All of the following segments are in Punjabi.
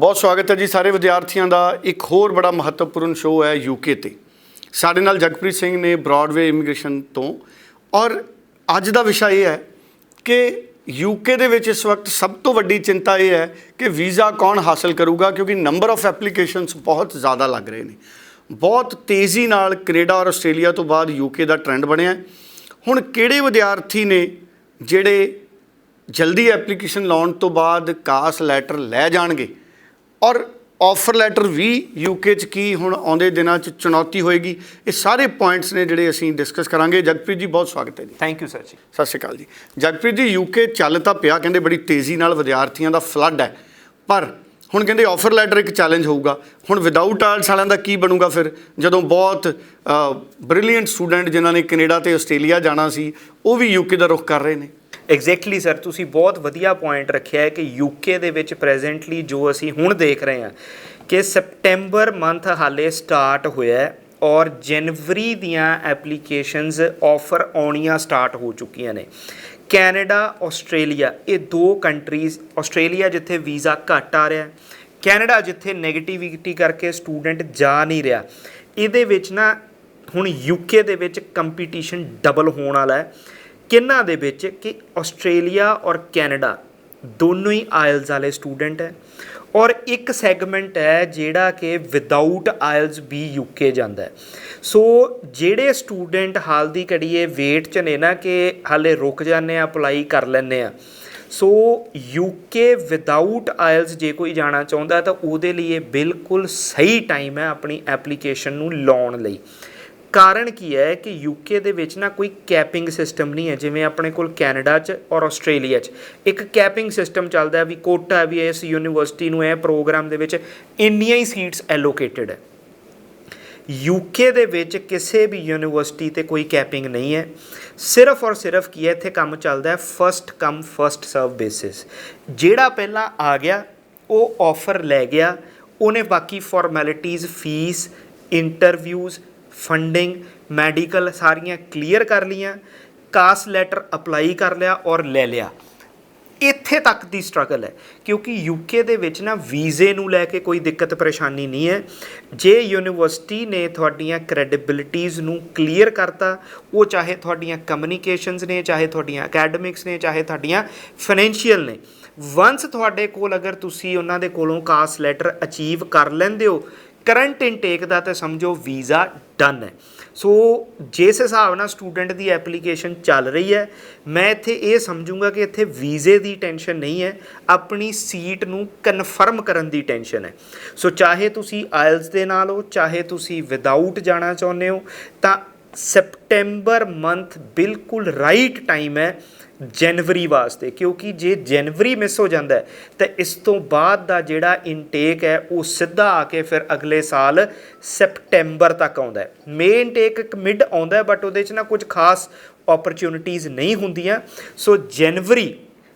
ਬਹੁਤ ਸਵਾਗਤ ਹੈ ਜੀ ਸਾਰੇ ਵਿਦਿਆਰਥੀਆਂ ਦਾ। ਇੱਕ ਹੋਰ ਬੜਾ ਮਹੱਤਵਪੂਰਨ ਸ਼ੋਅ ਹੈ ਯੂਕੇ ਤੇ। ਸਾਡੇ ਨਾਲ ਜਗਪ੍ਰੀਤ ਸਿੰਘ ਨੇ ਬ੍ਰੌਡਵੇ ਇਮੀਗ੍ਰੇਸ਼ਨ ਤੋਂ। ਔਰ ਅੱਜ ਦਾ ਵਿਸ਼ਾ ਇਹ ਹੈ ਕਿ ਯੂਕੇ ਦੇ ਵਿੱਚ ਇਸ ਵਕਤ ਸਭ ਤੋਂ ਵੱਡੀ ਚਿੰਤਾ ਇਹ ਹੈ ਕਿ ਵੀਜ਼ਾ ਕੌਣ ਹਾਸਲ ਕਰੂਗਾ, ਕਿਉਂਕਿ ਨੰਬਰ ਆਫ ਐਪਲੀਕੇਸ਼ਨਸ ਬਹੁਤ ਜ਼ਿਆਦਾ ਲੱਗ ਰਹੇ ਨੇ। ਬਹੁਤ ਤੇਜ਼ੀ ਨਾਲ ਕੈਨੇਡਾ ਔਰ ਆਸਟ੍ਰੇਲੀਆ ਤੋਂ ਬਾਅਦ ਯੂਕੇ ਦਾ ਟ੍ਰੈਂਡ ਬਣਿਆ। ਹੁਣ ਕਿਹੜੇ ਵਿਦਿਆਰਥੀ ਨੇ ਜਿਹੜੇ ਜਲਦੀ ਐਪਲੀਕੇਸ਼ਨ ਲਾਉਣ ਤੋਂ ਬਾਅਦ ਕਾਸ ਲੈਟਰ ਲੈ ਜਾਣਗੇ? ਔਰ ਆਫਰ ਲੈਟਰ ਵੀ ਯੂਕੇ ਚ ਕੀ ਹੁਣ ਆਉਂਦੇ ਦਿਨਾਂ ਚ ਚੁਣੌਤੀ ਹੋਏਗੀ ਇਹ ਸਾਰੇ ਪੁਆਇੰਟਸ ਨੇ ਜਿਹੜੇ ਅਸੀਂ ਡਿਸਕਸ ਕਰਾਂਗੇ। ਜਗਪ੍ਰੀਤ ਜੀ ਬਹੁਤ ਸਵਾਗਤ ਹੈ ਜੀ। ਥੈਂਕ ਯੂ ਸਰ ਜੀ। ਸਤਿ ਸ਼੍ਰੀ ਅਕਾਲ ਜੀ। ਜਗਪ੍ਰੀਤ ਜੀ ਯੂਕੇ ਚੱਲ ਤਾਂ ਪਿਆ ਕਹਿੰਦੇ ਬੜੀ ਤੇਜ਼ੀ ਨਾਲ ਵਿਦਿਆਰਥੀਆਂ ਦਾ ਫਲੱਡ ਹੈ। ਪਰ ਹੁਣ ਕਹਿੰਦੇ ਆਫਰ ਲੈਟਰ ਇੱਕ ਚੈਲੰਜ ਹੋਊਗਾ। ਹੁਣ ਵਿਦਆਊਟ ਆਇਲਸ ਵਾਲਿਆਂ ਦਾ ਕੀ ਬਣੂਗਾ ਫਿਰ? ਜਦੋਂ ਬਹੁਤ ਬ੍ਰਿਲੀਅੰਟ ਸਟੂਡੈਂਟ ਜਿਨ੍ਹਾਂ ਨੇ ਕੈਨੇਡਾ ਤੇ ਆਸਟ੍ਰੇਲੀਆ ਜਾਣਾ ਸੀ ਉਹ ਵੀ ਯੂਕੇ ਦਾ ਰੁਖ ਕਰ ਰਹੇ ਨੇ। ਐਗਜ਼ੈਕਟਲੀ ਸਰ ਤੁਸੀਂ ਬਹੁਤ ਵਧੀਆ ਪੁਆਇੰਟ ਰੱਖਿਆ ਹੈ ਕਿ ਯੂਕੇ ਦੇ ਵਿੱਚ ਪ੍ਰੈਜ਼ੈਂਟਲੀ ਜੋ ਅਸੀਂ ਹੁਣ ਦੇਖ ਰਹੇ ਹਾਂ ਕਿ ਸਪਟੈਂਬਰ ਮੰਥ ਹਾਲੇ ਸਟਾਰਟ ਹੋਇਆ ਹੈ ਔਰ ਜਨਵਰੀ ਦੀਆਂ ਐਪਲੀਕੇਸ਼ਨਸ ਆਫਰ ਆਉਣੀਆਂ ਸਟਾਰਟ ਹੋ ਚੁੱਕੀਆਂ ਨੇ। ਕੈਨੇਡਾ ਆਸਟ੍ਰੇਲੀਆ ਇਹ ਦੋ ਕੰਟਰੀਜ਼ ਆਸਟ੍ਰੇਲੀਆ ਜਿੱਥੇ ਵੀਜ਼ਾ ਘੱਟ ਆ ਰਿਹਾ ਹੈ ਕੈਨੇਡਾ ਜਿੱਥੇ 네ਗੇਟਿਵਿਟੀ ਕਰਕੇ ਸਟੂਡੈਂਟ ਜਾ ਨਹੀਂ ਰਿਹਾ, ਇਹਦੇ ਵਿੱਚ ਨਾ ਹੁਣ ਯੂਕੇ ਦੇ ਵਿੱਚ ਕੰਪੀਟੀਸ਼ਨ ਡਬਲ ਹੋਣ ਵਾਲਾ ਹੈ। ਕਿੰਨਾਂ ਦੇ ਵਿੱਚ ਕਿ ਆਸਟ੍ਰੇਲੀਆ ਔਰ ਕੈਨੇਡਾ ਦੋਨੋਂ ਹੀ ਆਇਲਸ ਵਾਲੇ ਸਟੂਡੈਂਟ ਹੈ ਔਰ ਇੱਕ ਸੈਗਮੈਂਟ ਹੈ ਜਿਹੜਾ ਕਿ ਵਿਦਆਊਟ ਆਇਲਸ ਵੀ ਯੂਕੇ ਜਾਂਦਾ ਹੈ। ਸੋ ਜਿਹੜੇ ਸਟੂਡੈਂਟ ਹਾਲ ਦੀ ਘੜੀਏ ਵੇਟ 'ਚ ਨੇ ਨਾ ਕਿ ਹਾਲੇ ਰੁਕ ਜਾਂਦੇ ਆ ਅਪਲਾਈ ਕਰ ਲੈਂਦੇ ਆ। ਸੋ ਯੂਕੇ ਵਿਦਆਊਟ ਆਇਲਸ ਜੇ ਕੋਈ ਜਾਣਾ ਚਾਹੁੰਦਾ ਤਾਂ ਉਹਦੇ ਲਈ ਇਹ ਬਿਲਕੁਲ ਸਹੀ ਟਾਈਮ ਹੈ ਆਪਣੀ ਐਪਲੀਕੇਸ਼ਨ ਨੂੰ ਲਾਉਣ ਲਈ। ਕਾਰਨ ਕੀ ਹੈ ਕਿ ਯੂਕੇ ਦੇ ਵਿੱਚ ਨਾ ਕੋਈ ਕੈਪਿੰਗ ਸਿਸਟਮ ਨਹੀਂ ਹੈ, ਜਿਵੇਂ ਆਪਣੇ ਕੋਲ ਕੈਨੇਡਾ 'ਚ ਔਰ ਆਸਟ੍ਰੇਲੀਆ 'ਚ। ਇੱਕ ਕੈਪਿੰਗ ਸਿਸਟਮ ਚੱਲਦਾ ਹੈ ਵੀ ਕੋਟਾ ਵੀ ਇਸ ਯੂਨੀਵਰਸਿਟੀ ਨੂੰ ਇਹ ਪ੍ਰੋਗਰਾਮ ਦੇ ਵਿੱਚ ਇੰਨੀਆਂ ਹੀ ਸੀਟਸ ਐਲੋਕੇਟਡ ਹੈ। ਯੂਕੇ ਦੇ ਵਿੱਚ ਕਿਸੇ ਵੀ ਯੂਨੀਵਰਸਿਟੀ ਤੇ ਕੋਈ ਕੈਪਿੰਗ ਨਹੀਂ ਹੈ। ਸਿਰਫ ਔਰ ਸਿਰਫ ਕੀ ਹੈ, ਇੱਥੇ ਕੰਮ ਚੱਲਦਾ ਹੈ first come first serve basis ਜਿਹੜਾ ਪਹਿਲਾਂ ਆ ਗਿਆ, ਉਹ ਆਫਰ ਲੈ ਗਿਆ, ਉਹਨੇ ਬਾਕੀ formalities fees interviews funding medical ਸਾਰੀਆਂ ਕਲੀਅਰ ਕਰ ਲੀਆਂ ਕਾਸ ਲੈਟਰ ਅਪਲਾਈ ਕਰ ਲਿਆ ਔਰ ਲੈ ਲਿਆ। ਇੱਥੇ ਤੱਕ ਦੀ ਸਟਰਗਲ ਹੈ, ਕਿਉਂਕਿ ਯੂਕੇ ਦੇ ਵਿੱਚ ਨਾ ਵੀਜ਼ੇ ਨੂੰ ਲੈ ਕੇ ਕੋਈ ਦਿੱਕਤ ਪਰੇਸ਼ਾਨੀ ਨਹੀਂ ਹੈ। ਜੇ ਯੂਨੀਵਰਸਿਟੀ ਨੇ ਤੁਹਾਡੀਆਂ ਕ੍ਰੈਡੀਬਿਲਿਟੀਆਂ ਨੂੰ ਕਲੀਅਰ ਕਰਤਾ, ਉਹ ਚਾਹੇ ਤੁਹਾਡੀਆਂ ਕਮਿਊਨੀਕੇਸ਼ਨਸ ਨੇ, ਚਾਹੇ ਤੁਹਾਡੀਆਂ ਅਕੈਡਮਿਕਸ ਨੇ, ਚਾਹੇ ਤੁਹਾਡੀਆਂ ਫਾਈਨੈਂਸ਼ੀਅਲ ਨੇ ਵਾਂਸ ਤੁਹਾਡੇ ਕੋਲ ਅਗਰ ਤੁਸੀਂ ਉਹਨਾਂ ਦੇ ਕੋਲੋਂ ਕਾਸ ਲੈਟਰ ਅਚੀਵ ਕਰ ਲੈਂਦੇ ਹੋ ਕਰੰਟ ਇਨਟੇਕ ਦਾ ਤਾਂ ਸਮਝੋ ਵੀਜ਼ਾ ਡਨ ਹੈ। ਸੋ ਜਿਸ ਹਿਸਾਬ ਨਾਲ ਸਟੂਡੈਂਟ ਦੀ ਐਪਲੀਕੇਸ਼ਨ ਚੱਲ ਰਹੀ ਹੈ, ਮੈਂ ਇੱਥੇ ਇਹ ਸਮਝੂੰਗਾ ਕਿ ਇੱਥੇ ਵੀਜ਼ੇ ਦੀ ਟੈਨਸ਼ਨ ਨਹੀਂ ਹੈ, ਆਪਣੀ ਸੀਟ ਨੂੰ ਕਨਫਰਮ ਕਰਨ ਦੀ ਟੈਨਸ਼ਨ ਹੈ। ਸੋ ਚਾਹੇ ਤੁਸੀਂ ਆਇਲਸ ਦੇ ਨਾਲ ਹੋ, ਚਾਹੇ ਤੁਸੀਂ ਵਿਦਆਊਟ ਜਾਣਾ ਚਾਹੁੰਦੇ ਹੋ, ਤਾਂ ਸੈਪਟੈਂਬਰ ਮੰਥ ਬਿਲਕੁਲ ਰਾਈਟ ਟਾਈਮ ਹੈ ਜਨਵਰੀ ਵਾਸਤੇ, ਕਿਉਂਕਿ ਜੇ ਜਨਵਰੀ ਮਿਸ ਹੋ ਜਾਂਦਾ ਹੈ, ਤਾਂ ਇਸ ਤੋਂ ਬਾਅਦ ਦਾ ਜਿਹੜਾ ਇਨਟੇਕ ਹੈ, ਉਹ ਸਿੱਧਾ ਆ ਕੇ ਫਿਰ ਅਗਲੇ ਸਾਲ ਸੈਪਟੈਂਬਰ ਤੱਕ ਆਉਂਦਾ ਹੈ। ਮੇਨ ਇਨਟੇਕ ਇੱਕ ਮਿਡ ਆਉਂਦਾ ਹੈ ਬਟ ਉਹਦੇ 'ਚ ਨਾ ਕੁਝ ਖਾਸ ਓਪਰਚ्युनिटीज ਨਹੀਂ ਹੁੰਦੀਆਂ। So January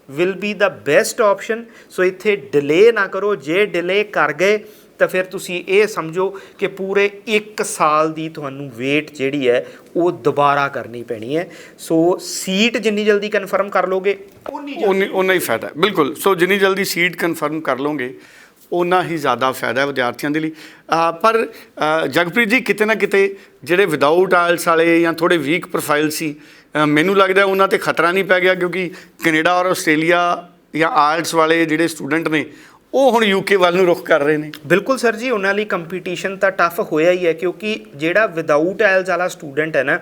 will be the best option so ਇੱਥੇ ਡਿਲੇ ਨਾ ਕਰੋ। ਜੇ ਡਿਲੇ ਕਰ ਗਏ ਤਾਂ ਫਿਰ ਤੁਸੀਂ ਇਹ ਸਮਝੋ ਕਿ ਪੂਰੇ 1 ਸਾਲ ਦੀ ਤੁਹਾਨੂੰ ਵੇਟ ਜਿਹੜੀ ਹੈ ਉਹ ਦੁਬਾਰਾ ਕਰਨੀ ਪੈਣੀ ਹੈ। ਸੋ ਸੀਟ ਜਿੰਨੀ ਜਲਦੀ ਕਨਫਰਮ ਕਰ ਲੋਗੇ ਉਨੀ ਉਨੀ ਉਨਾ ਹੀ ਫਾਇਦਾ ਬਿਲਕੁਲ। ਸੋ ਜਿੰਨੀ ਜਲਦੀ ਸੀਟ ਕਨਫਰਮ ਕਰ ਲਓਗੇ ਉਨਾ ਹੀ ਜ਼ਿਆਦਾ ਫਾਇਦਾ ਹੈ ਵਿਦਿਆਰਥੀਆਂ ਦੇ ਲਈ। ਪਰ ਜਗਪ੍ਰੀਤ ਜੀ, ਕਿਤੇ ਨਾ ਕਿਤੇ ਜਿਹੜੇ ਵਿਦਆਊਟ ਆਇਲਸ ਵਾਲੇ ਜਾਂ ਥੋੜੇ ਵੀਕ ਪ੍ਰੋਫਾਈਲ ਸੀ ਮੈਨੂੰ ਲੱਗਦਾ ਉਹਨਾਂ ਤੇ ਖਤਰਾ ਨਹੀਂ ਪੈ ਗਿਆ ਕਿਉਂਕਿ ਕੈਨੇਡਾ ਔਰ ਆਸਟ੍ਰੇਲੀਆ ਜਾਂ ਆਇਲਸ ਵਾਲੇ ਜਿਹੜੇ ਸਟੂਡੈਂਟ ਨੇ ਉਹ ਹੁਣ ਯੂਕੇ ਵੱਲ ਨੂੰ ਰੁਖ ਕਰ ਰਹੇ ਨੇ। ਬਿਲਕੁਲ ਸਰ ਜੀ ਉਹਨਾਂ ਲਈ ਕੰਪੀਟੀਸ਼ਨ ਤਾਂ ਟਫ ਹੋਇਆ ਹੀ ਹੈ ਕਿਉਂਕਿ ਜਿਹੜਾ ਵਿਦਆਊਟ ਆਇਲਸ ਵਾਲਾ ਸਟੂਡੈਂਟ ਹੈ ਨਾ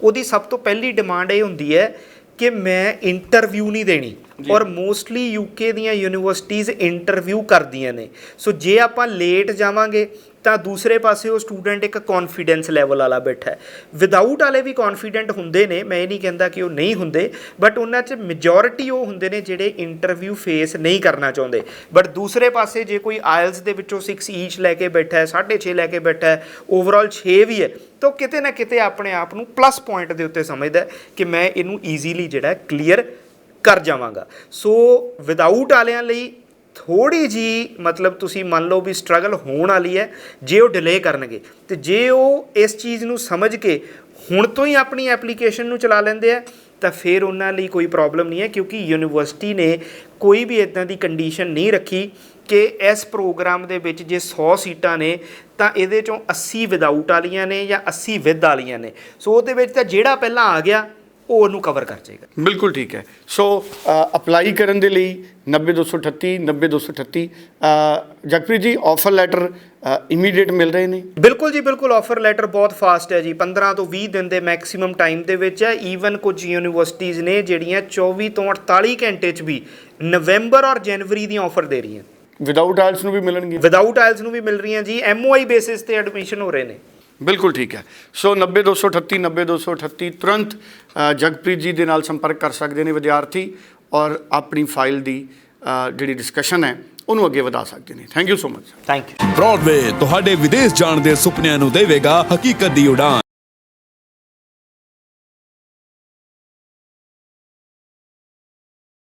ਉਹਦੀ ਸਭ ਤੋਂ ਪਹਿਲੀ ਡਿਮਾਂਡ ਇਹ ਹੁੰਦੀ ਹੈ ਕਿ ਮੈਂ ਇੰਟਰਵਿਊ ਨਹੀਂ ਦੇਣੀ। ਔਰ ਮੋਸਟਲੀ ਯੂਕੇ ਦੀਆਂ ਯੂਨੀਵਰਸਿਟੀਜ਼ ਇੰਟਰਵਿਊ ਕਰਦੀਆਂ ਨੇ। ਸੋ ਜੇ ਆਪਾਂ ਲੇਟ ਜਾਵਾਂਗੇ ਤਾਂ ਦੂਸਰੇ ਪਾਸੇ ਉਹ ਸਟੂਡੈਂਟ ਇੱਕ ਕੌਨਫੀਡੈਂਸ ਲੈਵਲ ਵਾਲਾ ਬੈਠਾ ਹੈ। ਵਿਦਆਊਟ ਵਾਲੇ ਵੀ ਕੌਨਫੀਡੈਂਟ ਹੁੰਦੇ ਨੇ, ਮੈਂ ਇਹ ਨਹੀਂ ਕਹਿੰਦਾ ਕਿ ਉਹ ਨਹੀਂ ਹੁੰਦੇ ਬਟ ਉਹਨਾਂ 'ਚ ਮੈਜੋਰਿਟੀ ਉਹ ਹੁੰਦੇ ਨੇ ਜਿਹੜੇ ਇੰਟਰਵਿਊ ਫੇਸ ਨਹੀਂ ਕਰਨਾ ਚਾਹੁੰਦੇ। ਬਟ ਦੂਸਰੇ ਪਾਸੇ ਜੇ ਕੋਈ ਆਇਲਸ ਦੇ ਵਿੱਚੋਂ 6 ਈਚ ਲੈ ਕੇ ਬੈਠਾ ਹੈ 6.5 ਲੈ ਕੇ ਬੈਠਾ ਹੈ ਓਵਰਆਲ 6 ਵੀ ਹੈ, ਤਾਂ ਉਹ ਕਿਤੇ ਨਾ ਕਿਤੇ ਆਪਣੇ ਆਪ ਨੂੰ ਪਲੱਸ ਪੁਆਇੰਟ ਦੇ ਉੱਤੇ ਸਮਝਦਾ ਕਿ ਮੈਂ ਇਹਨੂੰ ਈਜ਼ੀਲੀ ਜਿਹੜਾ ਕਲੀਅਰ ਕਰ ਜਾਵਾਂਗਾ। ਸੋ ਵਿਦਆਊਟ ਵਾਲਿਆਂ ਲਈ ਥੋੜੀ ਜੀ ਮਤਲਬ ਤੁਸੀਂ ਮੰਨ ਲਓ ਵੀ ਸਟਰਗਲ ਹੋਣ ਵਾਲੀ ਹੈ, ਜੇ ਉਹ ਡਿਲੇ ਕਰਨਗੇ। ਤੇ ਜੇ ਉਹ ਇਸ ਚੀਜ਼ ਨੂੰ ਸਮਝ ਕੇ ਹੁਣ ਤੋਂ ਹੀ ਆਪਣੀ ਐਪਲੀਕੇਸ਼ਨ ਨੂੰ ਚਲਾ ਲੈਂਦੇ ਆ, ਤਾਂ ਫਿਰ ਉਹਨਾਂ ਲਈ ਕੋਈ ਪ੍ਰੋਬਲਮ ਨਹੀਂ ਹੈ, ਕਿਉਂਕਿ ਯੂਨੀਵਰਸਿਟੀ ਨੇ ਕੋਈ ਵੀ ਇਦਾਂ ਦੀ ਕੰਡੀਸ਼ਨ ਨਹੀਂ ਰੱਖੀ ਕਿ ਇਸ ਪ੍ਰੋਗਰਾਮ ਦੇ ਵਿੱਚ ਜੇ 100 ਸੀਟਾਂ ਨੇ, ਤਾਂ ਇਹਦੇ ਚੋਂ 80 ਵਿਦਆਊਟ ਵਾਲੀਆਂ ਨੇ ਜਾਂ 80 ਵਿਦ ਵਾਲੀਆਂ ਨੇ। ਸੋ ਉਹਦੇ ਵਿੱਚ ਤਾਂ ਜਿਹੜਾ ਪਹਿਲਾਂ ਆ ਗਿਆ ਉਹ ਉਹਨੂੰ ਕਵਰ ਕਰ ਜਾਏਗਾ। ਬਿਲਕੁਲ ਠੀਕ ਹੈ। ਸੋ ਅਪਲਾਈ ਕਰਨ ਦੇ ਲਈ 90238 90238 ਅ, ਜਗਪ੍ਰੀਤ ਜੀ ਆਫਰ ਲੈਟਰ ਇਮੀਡੀਏਟ ਮਿਲ ਰਹੇ ਨੇ? ਬਿਲਕੁਲ ਜੀ ਬਿਲਕੁਲ ਆਫਰ ਲੈਟਰ ਬਹੁਤ ਫਾਸਟ ਹੈ ਜੀ। 15 ਤੋਂ 20 ਦਿਨ ਦੇ ਮੈਕਸਿਮਮ ਟਾਈਮ ਦੇ ਵਿੱਚ ਹੈ। ਈਵਨ ਕੁਝ ਯੂਨੀਵਰਸਿਟੀਜ਼ ਨੇ ਜਿਹੜੀਆਂ 24 ਤੋਂ 48 ਘੰਟੇ 'ਚ ਵੀ ਨਵੰਬਰ ਔਰ ਜਨਵਰੀ ਦੀਆਂ ਆਫਰ ਦੇ ਰਹੀਆਂ। ਵਿਦਆਊਟ ਆਇਲਸ ਨੂੰ ਵੀ ਮਿਲਣਗੇ ਵਿਦਆਊਟ ਆਇਲਸ ਨੂੰ ਵੀ ਮਿਲ ਰਹੀਆਂ ਜੀ। ਐਮਓਆਈ ਬੇਸਿਸ ਤੇ ਐਡਮਿਸ਼ਨ ਹੋ ਰਹੇ ਨੇ। ਬਿਲਕੁਲ ਠੀਕ ਹੈ। ਸੋ 90238 90238 ਤੁਰੰਤ ਜਗਪ੍ਰੀਤ ਜੀ ਦੇ ਨਾਲ ਸੰਪਰਕ ਕਰ ਸਕਦੇ ਨੇ ਵਿਦਿਆਰਥੀ ਔਰ ਆਪਣੀ ਫਾਈਲ ਦੀ ਜਿਹੜੀ ਡਿਸਕਸ਼ਨ ਹੈ, ਉਹਨੂੰ ਅੱਗੇ ਵਧਾ ਸਕਦੇ ਨੇ। Thank you so much thank you Broadway ਤੁਹਾਡੇ ਵਿਦੇਸ਼ ਜਾਣ ਦੇ ਸੁਪਨਿਆਂ ਨੂੰ ਦੇਵੇਗਾ ਹਕੀਕਤ ਦੀ ਉਡਾਨ।